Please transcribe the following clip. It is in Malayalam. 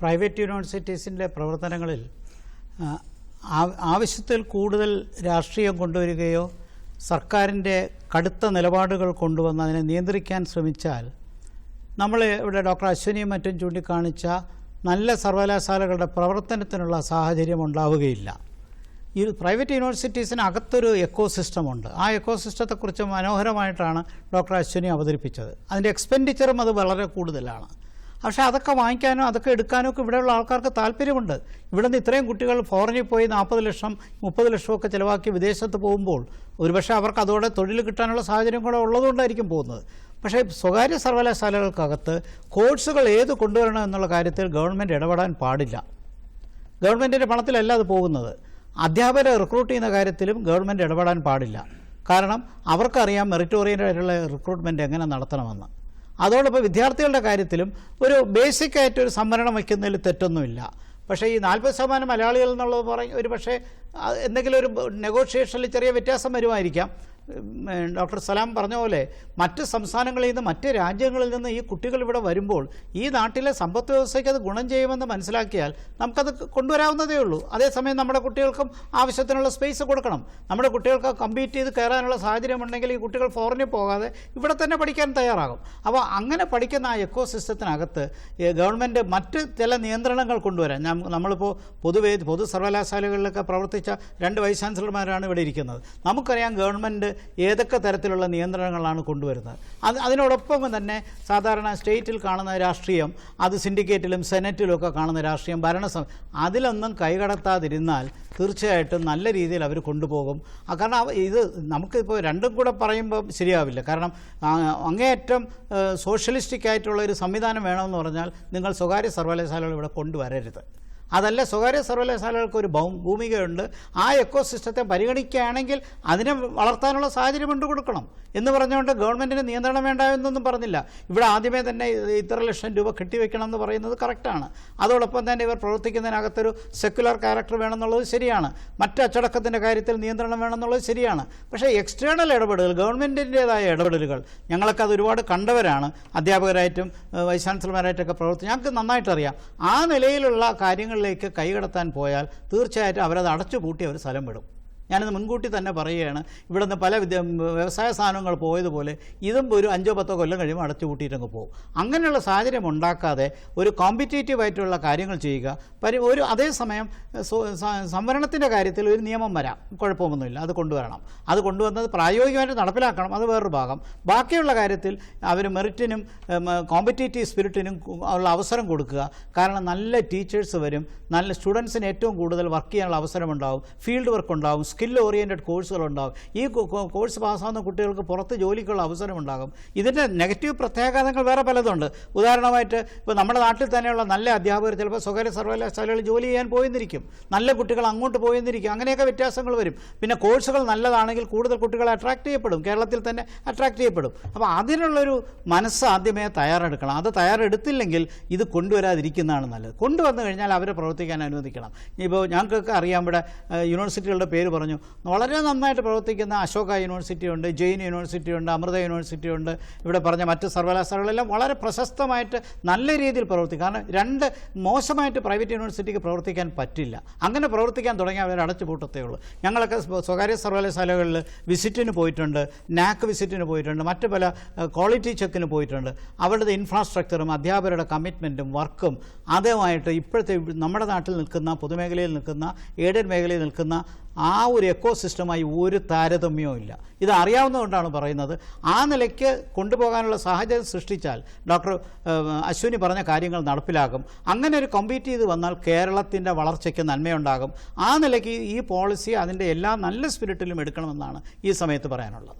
പ്രൈവറ്റ് യൂണിവേഴ്സിറ്റീസിന്റെ പ്രവർത്തനങ്ങളിൽ ആവശ്യത്തിൽ കൂടുതൽ രാഷ്ട്രീയം കൊണ്ടുവരികയോ സർക്കാരിന്റെ കടുത്ത നിലപാടുകൾ കൊണ്ടുവന്ന് അതിനെ നിയന്ത്രിക്കാൻ ശ്രമിച്ചാൽ നമ്മൾ ഇവിടെ ഡോക്ടർ അശ്വിനിയും മറ്റും ചൂണ്ടിക്കാണിച്ച നല്ല സർവകലാശാലകളുടെ പ്രവർത്തനത്തിനുള്ള സാഹചര്യം ഉണ്ടാവുകയില്ല. ഈ പ്രൈവറ്റ് യൂണിവേഴ്സിറ്റീസിനകത്തൊരു എക്കോ സിസ്റ്റമുണ്ട് ആ എക്കോ സിസ്റ്റത്തെക്കുറിച്ച് മനോഹരമായിട്ടാണ് ഡോക്ടർ അശ്വിനി അവതരിപ്പിച്ചത്. അതിന്റെ എക്സ്പെൻഡിച്ചറും അത് വളരെ കൂടുതലാണ്. പക്ഷേ അതൊക്കെ വാങ്ങിക്കാനോ അതൊക്കെ എടുക്കാനോ ഒക്കെ ഇവിടെയുള്ള ആൾക്കാർക്ക് താല്പര്യമുണ്ട്. ഇവിടെ നിന്ന് ഇത്രയും കുട്ടികൾ ഫോറിനിൽ പോയി നാൽപ്പത് ലക്ഷം മുപ്പത് ലക്ഷമൊക്കെ ചിലവാക്കി വിദേശത്ത് പോകുമ്പോൾ ഒരുപക്ഷെ അവർക്ക് അതോടെ തൊഴിൽ കിട്ടാനുള്ള സാഹചര്യം കൂടെ ഉള്ളതുകൊണ്ടായിരിക്കും പോകുന്നത്. പക്ഷേ സ്വകാര്യ സർവകലാശാലകൾക്കകത്ത് കോഴ്സുകൾ ഏത് കൊണ്ടുവരണം എന്നുള്ള കാര്യത്തിൽ ഗവൺമെന്റ് ഇടപെടാൻ പാടില്ല. ഗവൺമെന്റിന്റെ പണത്തിലല്ല അത് പോകുന്നത്. അധ്യാപകരെ റിക്രൂട്ട് ചെയ്യുന്ന കാര്യത്തിലും ഗവൺമെന്റ് ഇടപെടാൻ പാടില്ല. കാരണം അവർക്കറിയാം മെറിറ്റോറിയന്റെ ആയിട്ടുള്ള റിക്രൂട്ട്മെന്റ് എങ്ങനെ നടത്തണമെന്ന്. അതോടൊപ്പം വിദ്യാർത്ഥികളുടെ കാര്യത്തിലും ഒരു ബേസിക് ആയിട്ട് ഒരു സംവരണം വയ്ക്കുന്നതിൽ തെറ്റൊന്നുമില്ല. പക്ഷേ ഈ നാൽപ്പത് ശതമാനം മലയാളികൾ എന്നുള്ളത് പറയും ഒരു പക്ഷേ എന്തെങ്കിലും ഒരു നെഗോഷിയേഷനിൽ ചെറിയ വ്യത്യാസം വരുമായിരിക്കാം. ഡോക്ടർ സലാം പറഞ്ഞ പോലെ മറ്റ് സംസ്ഥാനങ്ങളിൽ നിന്ന് മറ്റ് രാജ്യങ്ങളിൽ നിന്ന് ഈ കുട്ടികൾ ഇവിടെ വരുമ്പോൾ ഈ നാട്ടിലെ സമ്പദ് വ്യവസ്ഥയ്ക്ക് അത് ഗുണം ചെയ്യുമെന്ന് മനസ്സിലാക്കിയാൽ നമുക്കത് കൊണ്ടുവരാവുന്നതേ ഉള്ളൂ. അതേസമയം നമ്മുടെ കുട്ടികൾക്കും ആവശ്യത്തിനുള്ള സ്പേസ് കൊടുക്കണം. നമ്മുടെ കുട്ടികൾക്ക് കമ്പീറ്റ് ചെയ്ത് കയറാനുള്ള സാഹചര്യം ഉണ്ടെങ്കിൽ ഈ കുട്ടികൾ ഫോറിനിൽ പോകാതെ ഇവിടെ തന്നെ പഠിക്കാൻ തയ്യാറാകും. അപ്പോൾ അങ്ങനെ പഠിക്കുന്ന ആ എക്കോ സിസ്റ്റത്തിനകത്ത് ഗവൺമെന്റ് മറ്റ് ചില നിയന്ത്രണങ്ങൾ കൊണ്ടുവരാൻ നമ്മളിപ്പോൾ പൊതുവേ പൊതു സർവകലാശാലകളിലൊക്കെ പ്രവർത്തിച്ച രണ്ട് വൈസ് ചാൻസലർമാരാണ് ഇവിടെ ഇരിക്കുന്നത്. നമുക്കറിയാം ഗവൺമെന്റ് ഏതൊക്കെ തരത്തിലുള്ള നിയന്ത്രണങ്ങളാണ് കൊണ്ടുവരുന്നത്? അത് അതിനോടൊപ്പം തന്നെ സാധാരണ സ്റ്റേറ്റിൽ കാണുന്ന രാഷ്ട്രീയം അത് സിൻഡിക്കേറ്റിലും സെനറ്റിലും ഒക്കെ കാണുന്ന രാഷ്ട്രീയം ഭരണസം അതിലൊന്നും കൈകടത്താതിരുന്നാൽ തീർച്ചയായിട്ടും നല്ല രീതിയിൽ അവർ കൊണ്ടുപോകും. കാരണം ഇത് നമുക്കിപ്പോൾ രണ്ടും കൂടെ പറയുമ്പോൾ ശരിയാവില്ല. കാരണം അങ്ങേയറ്റം സോഷ്യലിസ്റ്റിക് ആയിട്ടുള്ള ഒരു സംവിധാനം വേണമെന്ന് പറഞ്ഞാൽ നിങ്ങൾ സ്വകാര്യ സർവകലാശാലകൾ ഇവിടെ കൊണ്ടുവരരുത്. അതല്ല സ്വകാര്യ സർവകലാശാലകൾക്ക് ഒരു ഭൂമികയുണ്ട്. ആ എക്കോ സിസ്റ്റത്തെ പരിഗണിക്കുകയാണെങ്കിൽ അതിനെ വളർത്താനുള്ള സാഹചര്യം കൊണ്ട് കൊടുക്കണം. എന്ന് പറഞ്ഞുകൊണ്ട് ഗവൺമെന്റിന് നിയന്ത്രണം വേണ്ട എന്നൊന്നും പറഞ്ഞില്ല. ഇവിടെ ആദ്യമേ തന്നെ ഇത് ഇത്ര ലക്ഷം രൂപ കെട്ടിവെക്കണം എന്ന് പറയുന്നത് കറക്റ്റാണ്. അതോടൊപ്പം തന്നെ ഇവർ പ്രവർത്തിക്കുന്നതിനകത്തൊരു സെക്യുലർ ക്യാരക്ടർ വേണമെന്നുള്ളത് ശരിയാണ്. മറ്റ് അച്ചടക്കത്തിന്റെ കാര്യത്തിൽ നിയന്ത്രണം വേണമെന്നുള്ളത് ശരിയാണ്. പക്ഷേ എക്സ്റ്റേണൽ ഇടപെടലുകൾ ഗവൺമെന്റിന്റേതായ ഇടപെടലുകൾ ഞങ്ങളൊക്കെ അത് ഒരുപാട് കണ്ടവരാണ്. അധ്യാപകരായിട്ടും വൈസ് ചാൻസലർമാരായിട്ടൊക്കെ പ്രവർത്തി ഞങ്ങൾക്ക് നന്നായിട്ടറിയാം. ആ നിലയിലുള്ള കാര്യങ്ങളിലേക്ക് കൈകടത്താൻ പോയാൽ തീർച്ചയായിട്ടും അവരത് അടച്ചു പൂട്ടി അവർ സ്ഥലം വിടും. ഞാനിത് മുൻകൂട്ടി തന്നെ പറയുകയാണ്. ഇവിടുന്ന് പല വിദ്യ വ്യവസായ സാധനങ്ങൾ പോയതുപോലെ ഇതും ഒരു അഞ്ചോ പത്തോ കൊല്ലം കഴിയുമ്പോൾ അടച്ചു കൂട്ടിയിട്ടങ്ങ് പോകും. അങ്ങനെയുള്ള സാഹചര്യം ഉണ്ടാക്കാതെ ഒരു കോമ്പറ്റേറ്റീവ് ആയിട്ടുള്ള കാര്യങ്ങൾ ചെയ്യുക. പരി ഒരു അതേസമയം സംവരണത്തിന്റെ കാര്യത്തിൽ ഒരു നിയമം വരാം. കുഴപ്പമൊന്നുമില്ല. അത് കൊണ്ടുവരണം. അത് കൊണ്ടുവന്നത് പ്രായോഗികമായിട്ട് നടപ്പിലാക്കണം. അത് വേറൊരു ഭാഗം. ബാക്കിയുള്ള കാര്യത്തിൽ അവർ മെറിറ്റിനും കോമ്പറ്റേറ്റീവ് സ്പിരിറ്റിനും ഉള്ള അവസരം കൊടുക്കുക. കാരണം നല്ല ടീച്ചേഴ്സ് വരും. നല്ല സ്റ്റുഡൻസിന് ഏറ്റവും കൂടുതൽ വർക്ക് ചെയ്യാനുള്ള അവസരമുണ്ടാവും. ഫീൽഡ് വർക്ക് ഉണ്ടാവും. സ്കിൽ ഓറിയന്റഡ് കോഴ്സുകളുണ്ടാകും ഈ കോഴ്സ് പാസ്സാകുന്ന കുട്ടികൾക്ക് പുറത്ത് ജോലിക്കുള്ള അവസരമുണ്ടാകും. ഇതിന്റെ നെഗറ്റീവ് പ്രത്യാഘാതങ്ങൾ വേറെ പലതുണ്ട്. ഉദാഹരണമായിട്ട് ഇപ്പോൾ നമ്മുടെ നാട്ടിൽ തന്നെയുള്ള നല്ല അധ്യാപകർ ചിലപ്പോൾ സ്വകാര്യ സർവകലാശാലകളിൽ ജോലി ചെയ്യാൻ പോയെന്നിരിക്കും. നല്ല കുട്ടികൾ അങ്ങോട്ട് പോയെന്നിരിക്കും. അങ്ങനെയൊക്കെ വ്യത്യാസങ്ങൾ വരും. പിന്നെ കോഴ്സുകൾ നല്ലതാണെങ്കിൽ കൂടുതൽ കുട്ടികളെ അട്രാക്ട് ചെയ്യപ്പെടും. കേരളത്തിൽ തന്നെ അട്രാക്ട് ചെയ്യപ്പെടും. അപ്പോൾ അതിനുള്ളൊരു മനസ്സ് ആദ്യമേ തയ്യാറെടുക്കണം. അത് തയ്യാറെടുത്തില്ലെങ്കിൽ ഇത് കൊണ്ടുവരാതിരിക്കുന്നതാണ് നല്ലത്. കൊണ്ടുവന്നു കഴിഞ്ഞാൽ അവരെ പ്രവർത്തിക്കാൻ അനുവദിക്കണം. ഇപ്പോൾ ഞങ്ങൾക്കൊക്കെ അറിയാം ഇവിടെ യൂണിവേഴ്സിറ്റികളുടെ പേര് പറഞ്ഞു വളരെ നന്നായിട്ട് പ്രവർത്തിക്കുന്ന അശോക യൂണിവേഴ്സിറ്റി ഉണ്ട് ജെയിൻ യൂണിവേഴ്സിറ്റി ഉണ്ട് അമൃത യൂണിവേഴ്സിറ്റി ഉണ്ട്. ഇവിടെ പറഞ്ഞ മറ്റ് സർവകലാശാലകളെല്ലാം വളരെ പ്രശസ്തമായിട്ട് നല്ല രീതിയിൽ പ്രവർത്തിക്കും. കാരണം രണ്ട് മോശമായിട്ട് പ്രൈവറ്റ് യൂണിവേഴ്സിറ്റിക്ക് പ്രവർത്തിക്കാൻ പറ്റില്ല. അങ്ങനെ പ്രവർത്തിക്കാൻ തുടങ്ങിയാൽ അവർ അടച്ചു പൂട്ടത്തേ ഉള്ളൂ. ഞങ്ങളൊക്കെ സ്വകാര്യ സർവകലാശാലകളിൽ വിസിറ്റിന് പോയിട്ടുണ്ട് നാക്ക് വിസിറ്റിന് പോയിട്ടുണ്ട് മറ്റു പല ക്വാളിറ്റി ചെക്കിന് പോയിട്ടുണ്ട്. അവരുടെ ഇൻഫ്രാസ്ട്രക്ചറും അധ്യാപകരുടെ കമ്മിറ്റ്മെന്റും വർക്കും അതുമായിട്ട് ഇപ്പോഴത്തെ നമ്മുടെ നാട്ടിൽ നിൽക്കുന്ന പൊതുമേഖലയിൽ നിൽക്കുന്ന എയ്ഡഡ് മേഖലയിൽ നിൽക്കുന്ന ആ ഒരു എക്കോ സിസ്റ്റമായി ഒരു താരതമ്യവും ഇല്ല. ഇത് അറിയാവുന്നതുകൊണ്ടാണ് പറയുന്നത്. ആ നിലയ്ക്ക് കൊണ്ടുപോകാനുള്ള സാഹചര്യം സൃഷ്ടിച്ചാൽ ഡോക്ടർ അശ്വിനി പറഞ്ഞ കാര്യങ്ങൾ നടപ്പിലാകും. അങ്ങനെ ഒരു കമ്പീറ്റ് ചെയ്ത് വന്നാൽ കേരളത്തിന്റെ വളർച്ചയ്ക്ക് നന്മയുണ്ടാകും. ആ നിലയ്ക്ക് ഈ പോളിസി അതിന്റെ എല്ലാ നല്ല സ്പിരിറ്റിലും എടുക്കണമെന്നാണ് ഈ സമയത്ത് പറയാനുള്ളത്.